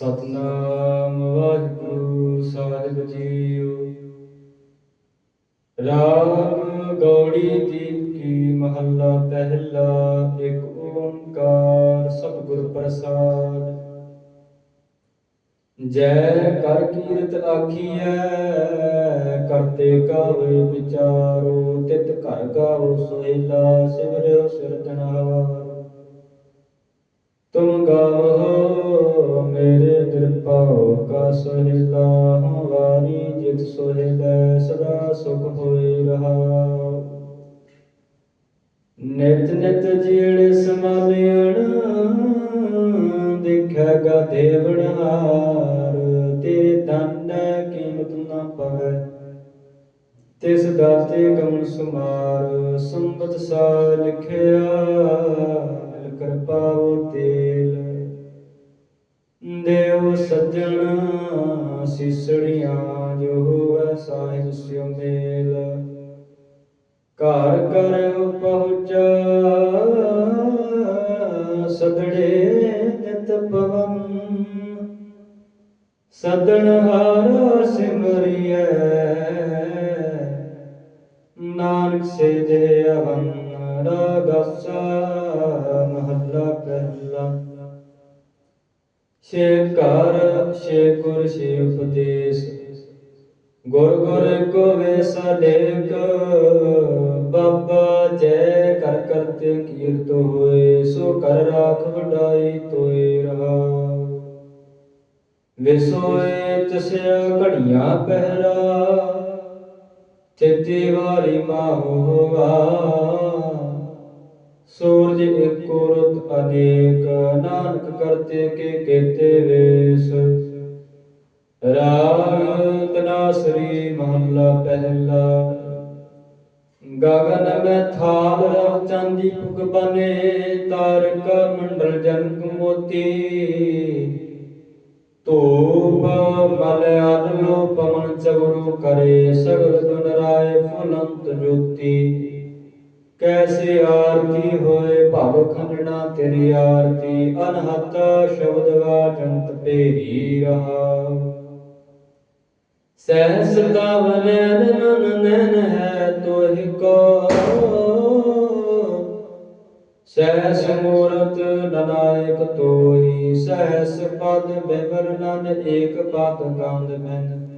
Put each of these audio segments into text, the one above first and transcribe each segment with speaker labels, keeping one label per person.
Speaker 1: ਸਤਨਾਮ ਵਾਹਿਗੁਰੂ ਸਾਹਿਬ ਜੀਓ। ਰਾਗ ਗੌੜੀ ਦੀਪ ਮਹੱਲਾ ਪਹਿਲਾ, ਇੱਕ ਓੰਕਾਰ ਸਤਿਗੁਰ ਪ੍ਰਸਾਦ। ਜੈ ਕਰ ਕੀਰਤ ਆਖੀਐ, ਕਰਤੇ ਗਾਵੇ ਵਿਚਾਰੋ, ਤਿਤ ਘਰ ਗਾਵੋ ਸੁਹੇਲਾ, ਸਿਮਰਿਓ ਸਿਰਜਣਹਾਰ ਤੁਮ ਗਾਵੋ ਸੁਹੇਲਾ ਹਵਾਰੀ ਜਿਤ ਸੁਹੇਲਾ, ਸਦਾ ਸੁਖ ਹੋਏ ਰਹਾਉ ਨਿਤ ਨਿਤ ਜੀੜ ਸਮਾਲਿਆਣ ਦੇਖੇਗਾ ਦੇਵਣਹਾਰ ਤੇਰੇ ਤਨ ਕੀਮਤ ਨਾ ਪਵੇ, ਤਿਸ ਦਾਤੇ ਕਮਲ ਸੁਮਾਰ। ਸੰਬਤ ਸਾਲ ਲਿਖਿਆ, ਮਿਲ ਕਰ ਤੇਲ। ਦੇਵ ਸੱਜਣ ਸਿਸੜੀਆਂ ਜੋ ਹੋਵੇ ਸਾਹਿਬ ਸਿਉ ਮੇਲ ਘਰ ਕਰ ਪਹੁੰਚਾ ਸਦੜੇ ਨਿਤ ਪਵਨ। ਸਦਣ ਹਾਰ ਸਿਮਰਿਐ, ਨਾਨਕ ਸੇ ਦੇ ਅਵਨ ਰਗਸਾ। ਛੇ ਘਰ, ਛੇ ਗੁਰ, ਛੇ ਉਪਦੇਸ਼। ਗੁਰ ਗੁਰ ਕੋ ਵੇਸ ਲੇਕ ਬਾਬਾ ਜੈ ਕਰ ਕਰਤੇ ਕੀਰਤ ਹੋਏ, ਸੋ ਕਰ ਰਾਖ ਵਡਾਈ ਤੋਏ ਰਹਾ। ਵਿਸੋਏ ਤਸਿਆ ਘੜੀਆਂ ਪਹਿਰਾ ਤੇਤੀ ਵਾਲੀ ਮਾਹੋ ਹੋਵਾ ਸੂਰਜ ਏਕੋ ਰੁੱਤ ਅਨੇਕ, ਨਾਨਕ ਕਰਤੇ ਕੇ ਕੇਤੇ ਵੇਸ। ਰਾਗ ਤਨਾਸਰੀ ਮਹੱਲਾ ਪਹਿਲਾ। ਗਗਨ ਮੈਂ ਥਾਲ ਰਵ ਚਾਂਦੀ ਪੁਗ ਬਨੇ, ਤਾਰਕ ਮੰਡਲ ਜਨਕ ਮੋਤੀ। ਧੂਪ ਮਲ ਅਨਲੋ ਪਵਨ ਚਵਰੂ ਕਰੇ, ਸਗਲ ਗੁਣ ਰਾਏ ਫੁਲੰਤ ਜੋਤੀ। ਕੈਸੇ ਆਰਤੀ ਹੋਏ ਭਵ ਖੰਡਣਾ ਤੇਰੀ ਆਰਤੀ, ਅਨਹਤ ਸ਼ਬਦ ਵਾਚੰਤ ਪੇਰੀ ਰਹਾ। ਸਹਿਸ ਦਾਵਨ ਨਨ ਨੈਨ ਹੈ ਤੋਹਿ ਕੋ। ਸਹਿਸ ਮੂਰਤ ਨਨਾਇਕ ਤੋਈ ਸਹਿਸ ਪਦ ਬਿਵਰ ਨਨ ਏਕ ਪਦ ਗੰਧ ਮੈਨ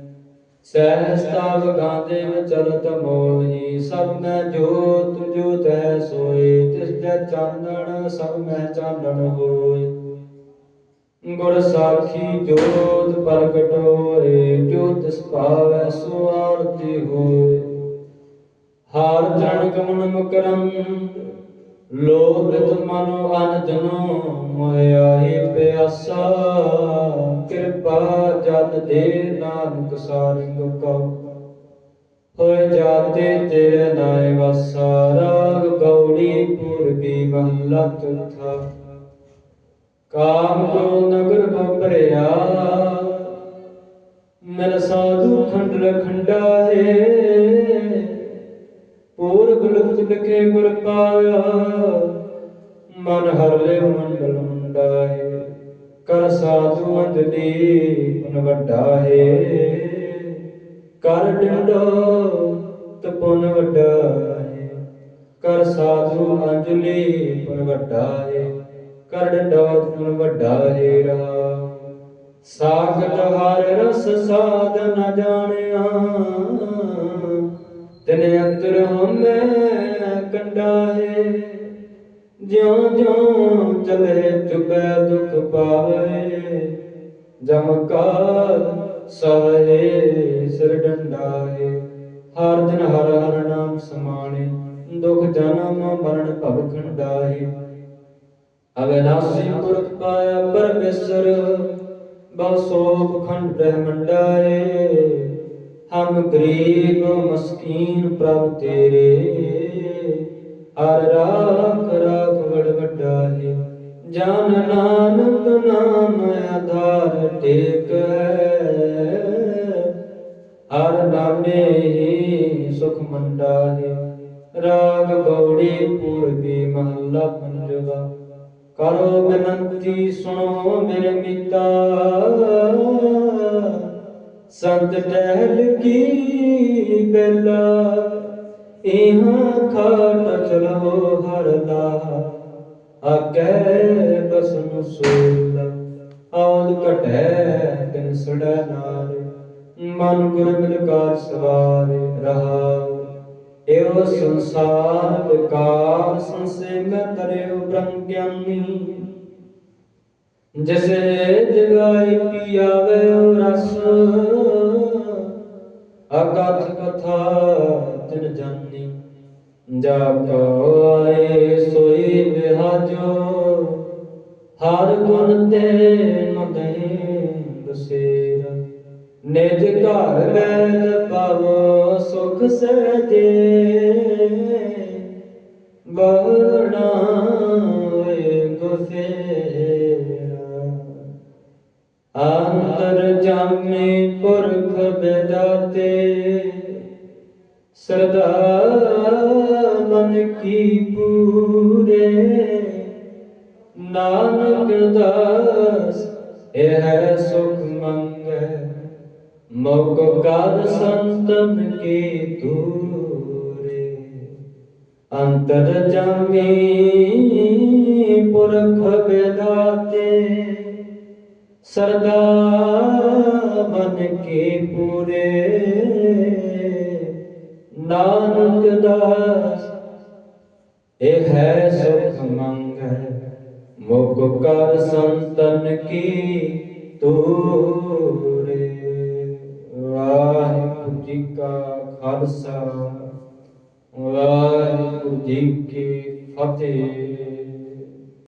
Speaker 1: ਸਹਿਸ ਤਾਵ ਗਾਂਦੇ ਵਿਚਲਤ ਮੋਹੀ ਸਭ ਮੈਂ ਜੋਤ ਜੋਤ ਹੈ ਸੋਈ ਤਿਸ ਦੇ ਚਾਨਣ ਸਭ ਮੈਂ ਚਾਨਣ ਹੋਈ ਗੁਰ ਸਾਖੀ ਜੋਤ ਪ੍ਰਗਟ ਹੋਏ ਜੋ ਤਿਸ ਭਾਵੈ ਸੋ ਆਰਤੀ ਹੋਏ। ਹਾਰ ਚਰਨ ਕਮਨ ਮੁਕਰਮ, ਲੋਭਿਤ ਮਨੋ ਅਨਜਨੋ ਮੋਇਆਹੀ ਪਿਆਸਾ। ਕਿਰਪਾ ਜਨ ਦੇ ਨਾਨਕ ਸਾਰਿੰਗ ਕਉ। ਹੋਏ ਜਾਤੇ ਤੇਰੇ ਨਾਏ ਵਸਾ, ਰਾਗ ਗੌੜੀ ਪੂਰਬੀ ਮਹੱਲਾ ਚੌਥਾ ਕਾਮ ਕੋ ਨਗਰ ਬੰਬਰਿਆ ਮਿਲ ਸਾਧੂ ਖੰਡ ਖੰਡਾਏ ਪੂਰਬ ਲੁਪਤ ਲਿਖੇ ਗੁਰ ਪਾਇਆ, ਮਨ ਹਰ ਲੈ ਮੰਡਲ ਮੁੰਡਾਏ। ਕਰ ਸਾਧੂ ਅੰਜਲੀ ਪੁਨ ਵੱਡਾ ਹੈ। ਕਰ ਡੰਡੋ ਤਪੁਨ ਵੱਡਾ ਹੈ। ਕਰ ਸਾਧੂ ਅੰਜਲੀ ਪੁਨ ਵੱਡਾ ਹੈ। ਕਰ ਡੰਡੋ ਤਪੁਨ ਵੱਡਾ ਹੈ ਰਾ ਸਾਗਤ ਹਰ ਰਸ ਸਾਧ ਨ ਜਾਣਿਆ। ਤਿਨ ਅੰਤਰ ਹਮੇ ਕੰਡਾ ਹੈ। ਜਿਉ ਜਿਉ ਚਲੇ ਚੁਬੈ ਦੁਖ ਪਾਵੇ, ਜਮ ਕਾਲ ਸਹੇ ਸਿਰ ਡੰਡਾ ਹਰ ਦਿਨ ਹਰ ਹਰ ਨਾਮ ਸਮਾਣੇ, ਦੁਖ ਜਨਮ ਮਰਨ ਭਵ ਖੰਡਾ ਅਵਿਨਾਸੀ ਪੁਰਖ ਪਾਇਆ ਪਰਮੇਸ਼ਰ ਬਹੁ ਸੋਭ ਖੰਡ ਬ੍ਰਹਮੰਡਾਏ ਹਮ ਗਰੀਬ ਮਸਕੀਨ ਪ੍ਰਭ ਤੇਰੇ ਹਰ ਰਾਖ ਰਾਖ ਵਡ ਵੱਡਾ ਹੈ ਜਨ ਨਾਨਕ ਨਾਮ ਆਧਾਰ ਟੇਕ। ਹੈ ਹਰ ਨਾਮੇ ਹੀ ਸੁਖ ਮੰਡਾ ਹੈ ਰਾਗ ਗੌੜੀ ਪੂਰਬੀ ਮਹੱਲਾ ਪੰਜਵਾ। ਕਰੋ ਬੇਨੰਤੀ ਸੁਣੋ ਮੇਰੇ ਮੀਤਾ ਸੰਤ ਟਹਿਲ ਕੀ ਬੇਲਾ। ਇਹਾਂ ਖਾਟ ਚਲੋ ਹਰ ਆਕੈ ਬਸਨ ਸੋਲ ਆਉਦ ਘਟੈ ਤਿਨ ਸੜੈ ਨਾਰੇ ਮਨ ਗੁਰ ਮਿਲ ਕਾਰ ਸਵਾਰੇ ਰਹਾਉ। ਏਵ ਸੰਸਾਰ ਵਿਕਾਰ ਸੰਸੇਗ ਤਰਿਉ ਬ੍ਰਹਮ ਗਿਆਨੀ ਜਿਸੇ ਜਗਾਈ ਪੀਆਵੇ ਰਸ। ਅਕਥ ਕਥਾ ਤਿਨ ਜਾਨੀ, ਜਾ ਕੋ ਸੋਈ ਬਿਹਾਜੋ ਹਰ ਗੁਣ ਤੇ ਮਦੈ ਬਸੇਰਾ। ਨਿਜ ਘਰ ਬੈਲ ਪਾਵੋ, ਸੁਖ ਸਹਜੇ। ਸਰਦਾ ਮਨ ਕੀ ਪੂਰੇ। ਨਾਨਕ ਦਾਸ, ਇਹ ਹੈ ਸੁਖ ਮੰਗੈ। ਮੋਗ ਕਰ ਸੰਤਨ ਕੀ ਤੂਰੇ ਅੰਤਰ ਜਾਮੀ ਪੁਰਖ ਬੇਦਾਤੇ ਸਰਦਾ ਮਨ ਕੇ ਪੂਰੇ। ਇਹ ਹੈ ਸੁਖ ਮੰਗੈ, ਮੁਖ ਕਰ ਸੰਤਨ ਕੀ ਤੂਰੇ ਵਾਹਿਗੁਰੂ ਜੀ ਕਾ ਖਾਲਸਾ, ਵਾਹਿਗੁਰੂ ਜੀ ਕੀ ਫਤਿਹ।